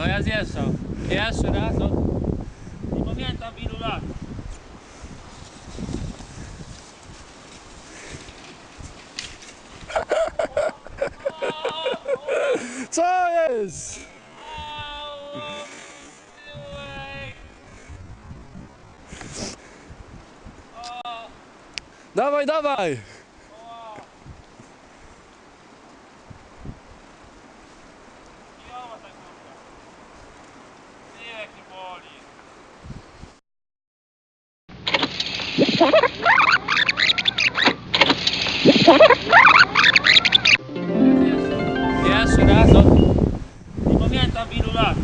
No ja zjeżdżam. Jeszcze raz. No. Nie pamiętam ilu lat. Co jest? Dawaj, dawaj! Jeszcze raz. No. Nie pamiętam ilu lat.